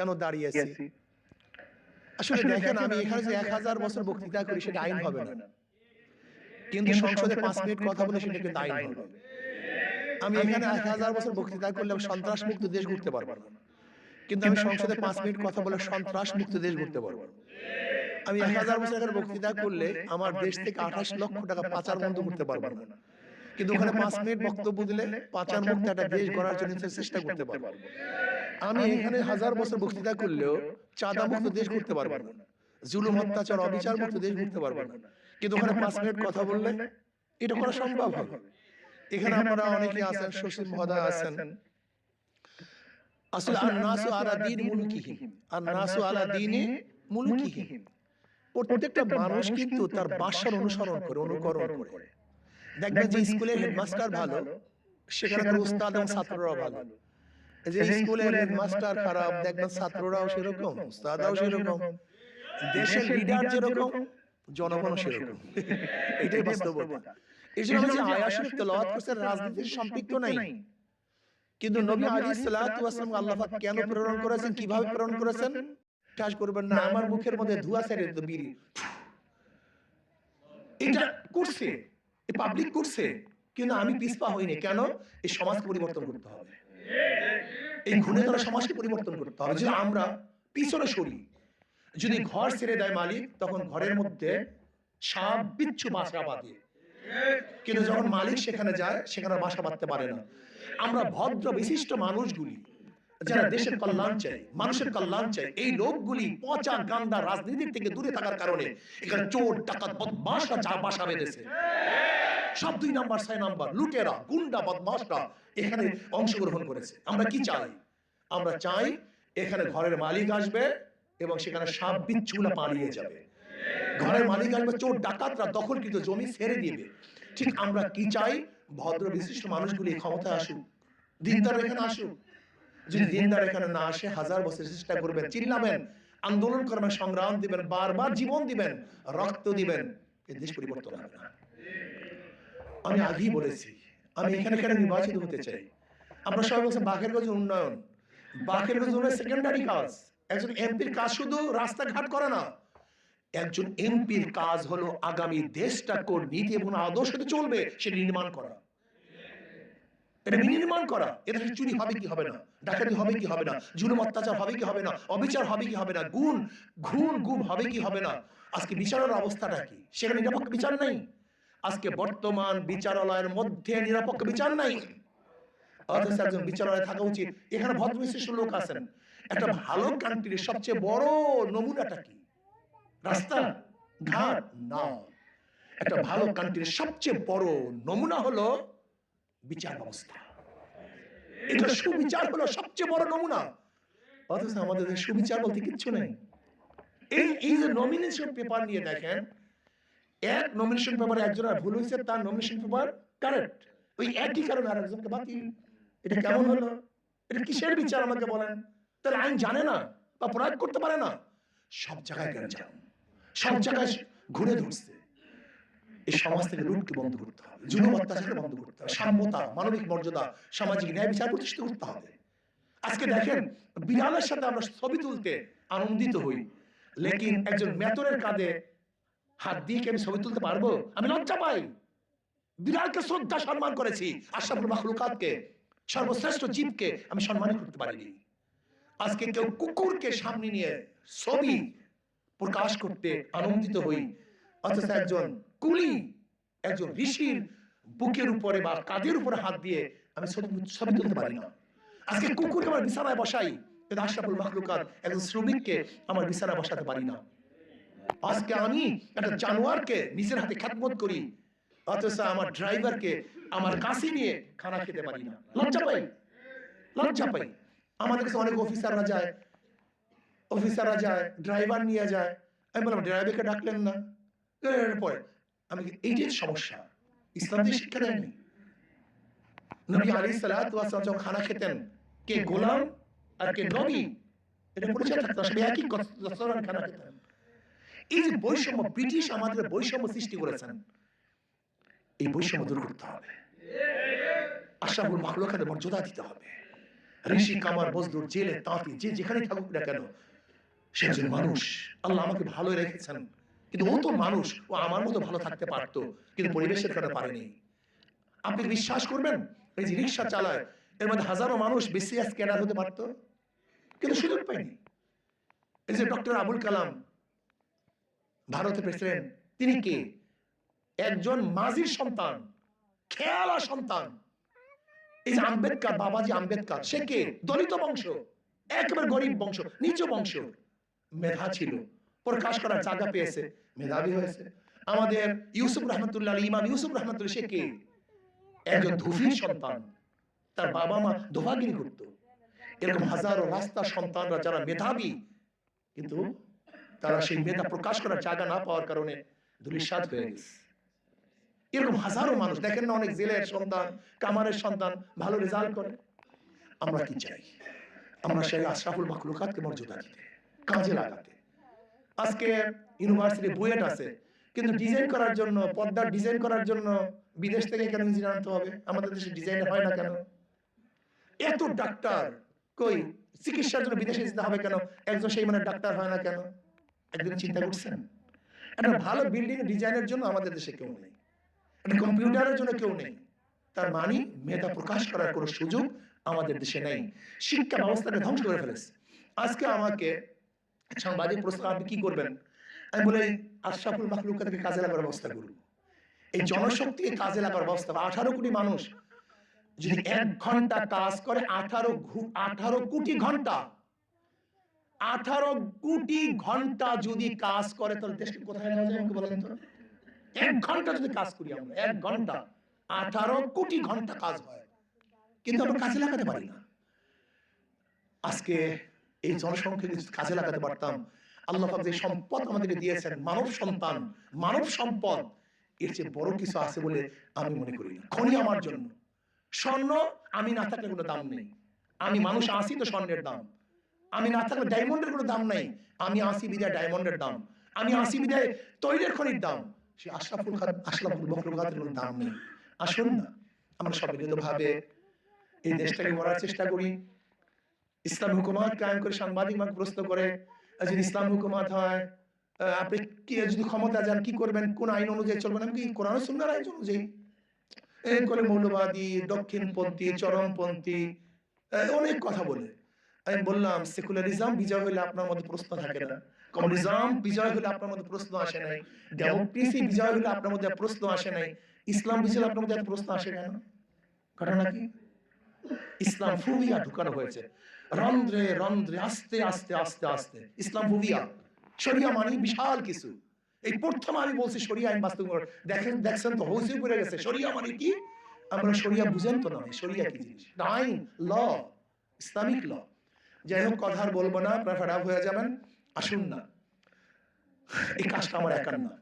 কেন দাঁড়িয়েছি? আসলে দেখেন আমি এখানে যে এক হাজার বছর বক্তৃতা করি সেটা আইন হবে না। কিন্তু সংসদে পাঁচ মিনিট কথা বলে সেটা কিন্তু আইন হবে। আমি এখানে এক হাজার বছর বক্তৃতা করলে সন্ত্রাস মুক্ত দেশ ঘুরতে পারব না। কিন্তু আমি সংসদে পাঁচ মিনিট কথা বলে সন্ত্রাস মুক্ত দেশ ঘুরতে পারব আমি এক হাজার বছর এখানে বক্তৃতা করলে আমার দেশ থেকে আঠাশ লক্ষ টাকা পাচার বন্ধ করতে পারব না। কিন্তু ওখানে পাঁচ মিনিট বক্তব্য দিলে পাচার মুক্ত একটা দেশ গড়ার জন্য চেষ্টা করতে পারব আমি এখানে হাজার বছর বক্তৃতা করলেও চাঁদা মুক্ত দেশ করতে পারব না। জুলুম অত্যাচার অবিচার মুক্ত দেশ করতে পারব না। কিন্তু ওখানে পাঁচ মিনিট কথা বললে এটা করা সম্ভব হবে। এখানে আপনারা অনেকে আছেন শশী মহোদয় আছেন। আসলে আর নাসু আলা দিন মুলুকিহিম আর নাসু আলা দিনে মুলুকিহিম প্রত্যেকটা মানুষ কিন্তু তার বাসার অনুসরণ করে অনুকরণ করে। দেখবেন যে স্কুলের হেডমাস্টার ভালো সেখানকার উস্তাদ এবং ছাত্ররাও ভালো যে স্কুলের হেডমাস্টার খারাপ দেখবেন ছাত্ররাও সেরকম উস্তাদাও সেরকম দেশের লিডার যেরকম জনগণও সেরকম। এটাই বাস্তবতা। এই জন্য যে তেলাওয়াত করছেন রাজনীতির সম্পৃক্ত নাই। কিন্তু নবী আলী সাল্লাতু ওয়াসাল্লাম আল্লাহ পাক কেন প্রেরণ করেছেন কীভাবে প্রেরণ করেছেন? কাজ করবেন না আমার মুখের মধ্যে ধোঁয়া ছেড়ে দিত বিড়ি এটা করছে এ পাবলিক করছে কিন্তু আমি পিছপা হইনি। কেন? এই সমাজকে পরিবর্তন করতে হবে। এই ঘুরে ধরা সমাজকে পরিবর্তন করতে হবে। যদি আমরা পিছনে সরি, যদি ঘর ছেড়ে দেয় মালিক, তখন ঘরের মধ্যে সাপ, বিচ্ছু বাসা বাঁধে। কিন্তু যখন মালিক সেখানে যায়, সেখানে বাসা বাঁধতে পারে না। আমরা ভদ্র, বিশিষ্ট মানুষগুলি, যারা দেশের কল্যাণ চাই, মানুষের কল্যাণ চাই, এই লোকগুলি পচা গান্দা রাজনীতির থেকে দূরে থাকার কারণে এখানে চোর, ডাকাত বদমাশরা যা বাসা বেঁধেছে। সব দুই নাম্বার, ছয় নাম্বার, লুটেরা, গুন্ডা, বদমাশরা এখানে অংশগ্রহণ করেছে। আমরা কি চাই? আমরা চাই এখানে ঘরের মালিক আসবে এবং সেখানে সাপ বিচ্ছুগুলা পালিয়ে যাবে। ঘরের মালিক আসবে, চোর, ডাকাতরা, দখলকৃত জমি ছেড়ে দিবে। ঠিক আমরা কি চাই? ভদ্র, বিশিষ্ট মানুষগুলি ক্ষমতায় আসুক। দিনদার এখানে আসুক। যদি দিনদার এখানে না আসে, হাজার বছর চেষ্টা করবেন, চিল্লাবেন, আন্দোলন করবেন, সংগ্রাম দিবেন, বারবার জীবন দিবেন, রক্ত দিবেন দেশ পরিবর্তন হবে না। আমি আগেই বলেছি আমি এখানে এখানে নির্বাচিত হতে চাই? আমরা সবাই বলছেন বাঘেরগঞ্জ উন্নয়ন। বাঘেরগঞ্জ উন্নয়ন সেকেন্ডারি কাজ। একজন এমপির কাজ শুধু রাস্তাঘাট করে না একজন এমপির কাজ হলো আগামী দেশটা কোন নীতি এবং আদর্শতে চলবে সেটা নির্মাণ করা। এটা নির্মাণ করা। এটা চুরি হবে কি হবে না ডাকাতি হবে কি হবে না জুলুম অত্যাচার হবে কি হবে না অবিচার হবে কি হবে না গুণ ঘুণ গুম হবে কি হবে না আজকে বিচারের অবস্থাটা কি? সেখানে নিরপেক্ষ বিচার নাই। আজকে বর্তমান বিচারালয়ের মধ্যে নিরপেক্ষ বিচার নাই। অথচ একজন বিচারালয়ে থাকা উচিত। এখানে ভদ্র বিশিষ্ট লোক আছেন। একটা ভালো কান্ট্রির সবচেয়ে বড় নমুনাটা কি? রাস্তা ঘাট না একটা ভালো কান্ট্রির সবচেয়ে বড় নমুনা হলো বিচার ব্যবস্থা। এটা সুবিচার হলো সবচেয়ে বড় নমুনা। অথচ আমাদের সুবিচার বলতে কিচ্ছু নেই। এই এই যে নমিনেশন পেপার নিয়ে দেখেন এক নমিনেশন পেপারে একজনের ভুল হয়েছে তার নমিনেশন পেপার কারেক্ট ওই একই কারণে আর একজনকে বাতিল। এটা কেমন হলো? এটা কিসের বিচার আমাকে বলেন? তাহলে আইন জানে না বা প্রয়োগ করতে পারে না। সব জায়গায় কেন যান সব জায়গায় ঘুরে ধরছে। এই সমাজ থেকে লুটকে বন্ধ করতে হবে। জুলুম অত্যাচারকে বন্ধ করতে হবে। সাম্যতা মানবিক মর্যাদা সামাজিক ন্যায় বিচার প্রতিষ্ঠিত করতে হবে। আজকে দেখেন বিড়ালের সাথে আমরা ছবি তুলতে আনন্দিত হই। লেকিন একজন মেতরের কাঁধে হাত দিয়ে কি আমি ছবি তুলতে পারব? আমি লজ্জা পাই। বিড়ালকে শ্রদ্ধা সম্মান করেছি। আশরাফুল মাখলুকাতকে সর্বশ্রেষ্ঠ জীবকে আমি সম্মান করতে পারিনি। আজকে কেউ কুকুরকে সামনে নিয়ে ছবি প্রকাশ করতে আনন্দিত হই। অথচ একজন কুলি একজন ঋষির বুকের উপরে বা কাঁধের উপরে হাত দিয়ে আমি ছবি ছবি তুলতে পারি না। আজকে কুকুরকে আমার বিছানায় বসাই কিন্তু আশরাফুল মাখলুকাত একজন শ্রমিককে আমার বিছানায় বসাতে পারি না। আজকে আমি একটা জানোয়ারকে নিজের হাতে খ্যাতমত করি। অথচ আমার ড্রাইভারকে, আমার কাছে নিয়ে খানা খেতে পারি না। লজ্জা পাই। লজ্জা পাই। আমাদের কাছে অনেক অফিসাররা যায়। অফিসাররা যায়, ড্রাইভার নিয়ে যায়। আমি বললাম, ড্রাইভারকে ডাকলেন না? পরে আমি এইটাই সমস্যা, ইসলাম দিয়ে শিক্ষা দেয়নি? নবী আলী সালাম যখন খানা খেতেন, কে গোলাম আর কে নবী, এটা পরিচয় থাকতো আসলে একই খানা খেতেন। এই যে বৈষম্য ব্রিটিশ আমাদের বৈষম্য সৃষ্টি করেছেন। এই বৈষম্য দূর করতে হবে। মর্যাদা দিতে হবে। ঋষি কামার মজদুর জেলে তাঁতি যে যেখানে থাকুক না কেন সে একজন মানুষ। আল্লাহ আমাকে ভালো রেখেছেন। কিন্তু ও তো মানুষ। ও আমার মতো ভালো থাকতে পারতো কিন্তু পরিবেশের কারণে পারেনি। আপনি বিশ্বাস করবেন? এই যে রিক্সা চালায় এর মধ্যে হাজারো মানুষ বিসিএস ক্যাডার হতে পারতো কিন্তু সুযোগ পায়নি। এই যে ডক্টর আবুল কালাম ভারতের প্রেসিডেন্ট। তিনি কে? একজন মাঝির সন্তান খেয়ালা সন্তান। এই যে আম্বেদকর বাবাজি আম্বেদকর সে কে? দলিত বংশ। একেবারে গরিব বংশ নিচ বংশ। মেধা ছিল। প্রকাশ করার জায়গা পেয়েছে মেধাবী হয়েছে। আমাদের ইউসুফ রহমতুল্লাহ ইমাম ইউসুফ রহমতুল্লাহ সে কে? একজন ধুফির সন্তান। তার বাবা মা দোভাগিরি করতো। এরকম হাজারো রাস্তার সন্তানরা যারা মেধাবী কিন্তু তারা সেই মেধা প্রকাশ করার জায়গা না পাওয়ার কারণে ধুলিসাৎ হয়ে গেছে। এরকম হাজারো মানুষ দেখেন না অনেক জেলের সন্তান কামারের সন্তান ভালো রেজাল্ট করে। আমরা কি চাই? আমরা সেই আশরাফুল মাকলুকাতকে মর্যাদা দিতে? কাজে লাগাতে। আজকে ইউনিভার্সিটি বুয়েট আছে কিন্তু ডিজাইন করার জন্য পর্দার ডিজাইন করার জন্য বিদেশ থেকে কেন ইঞ্জিনিয়ার আনতে হবে? আমাদের দেশে ডিজাইন হয় না কেন? এত ডাক্তার কই? চিকিৎসার জন্য বিদেশে যেতে হবে কেন একজন সেই মানে ডাক্তার হয় না কেন একদিন চিন্তা করছেন? একটা ভালো বিল্ডিং ডিজাইনের জন্য আমাদের দেশে কেউ নেই। একটা কম্পিউটারের জন্য কেউ নেই। তার মানে মেধা প্রকাশ করার কোনো সুযোগ আমাদের দেশে নেই। শিক্ষা ব্যবস্থাকে ধ্বংস করে ফেলেছে। আজকে আমাকে সাংবাদিক প্রশ্ন আপনি কি করবেন? আমি বলে আশরাফুল মাহলুকাতকে কাজে লাগার ব্যবস্থা করব এই জনশক্তিকে কাজে লাগার ব্যবস্থা আঠারো কোটি মানুষ যদি এক ঘণ্টা কাজ করে আঠারো আঠারো কোটি ঘণ্টা আঠারো কোটি ঘণ্টা যদি কাজ করে তাহলে দেশকে কোথায় নেওয়া যায় বলেন তো? এক ঘণ্টা যদি কাজ করি আমরা এক ঘণ্টা। আঠারো কোটি ঘণ্টা কাজ হয়। কিন্তু আমরা কাজে লাগাতে পারি না। আজকে এই জনসংখ্যাকে যদি কাজে লাগাতে পারতাম। আল্লাহ যে সম্পদ আমাদেরকে দিয়েছেন মানব সন্তান মানব সম্পদ এর চেয়ে বড় কিছু আছে বলে আমি মনে করি না। খনি আমার জন্য। স্বর্ণ আমি না থাকলে কোনো দাম নেই। আমি মানুষ আসি তো স্বর্ণের দাম। আমি না থাকলে ডায়মন্ডের কোনো দাম নাই। আমি আসি বিদায় ডায়মন্ডের দাম। আমি আসি বিদায় তৈলের খনির দাম। সে আশরাফুল খাদ আশরাফুল বকরুল কোনো দাম নেই। আসুন না। আমরা সব ভাবে এই দেশটাকে গড়ার চেষ্টা করি। ইসলাম হুকুমাত কায়েম করে সাংবাদিক আমাকে প্রশ্ন করে। যদি ইসলাম হুকুমাত হয় আপনি কি যদি ক্ষমতা যান, কি করবেন? কোন আইন অনুযায়ী চলবেন? আমি কি কোরআন সুন্দর আইন অনুযায়ী? করে মৌলবাদী, দক্ষিণপন্থী, চরমপন্থী অনেক কথা বলে। আমি বললাম সেকুলারিজম বিজয় হলে আপনার মধ্যে প্রশ্ন থাকে না। কমিউনিজম বিজয় হলে আপনার মধ্যে প্রশ্ন আসে নাই। ডেমোক্রেসি বিজয় হলে আপনার মধ্যে প্রশ্ন আসে নাই। ইসলাম বিজয় আপনার মধ্যে প্রশ্ন আসে কেন? ঘটনা কি? ইসলাম ফুবিয়া ঢুকানো হয়েছে। রন্ধ্রে রন্ধ্রে আস্তে আস্তে আস্তে আস্তে। ইসলাম ফুবিয়া শরিয়া মানে বিশাল কিছু। এই প্রথম আমি বলছি শরিয়া আইন বাস্তব করার। দেখেন দেখছেন তো হইসে পড়ে গেছে। শরিয়া মানে কি? আমরা শরিয়া বুঝেন তো নয় শরিয়া কি জিনিস? আইন ল ইসলামিক ল। যাই হোক কথা আর বলব না আপনারা খারাপ হয়ে যাবেন আসুন না। এই কাজটা আমার একার না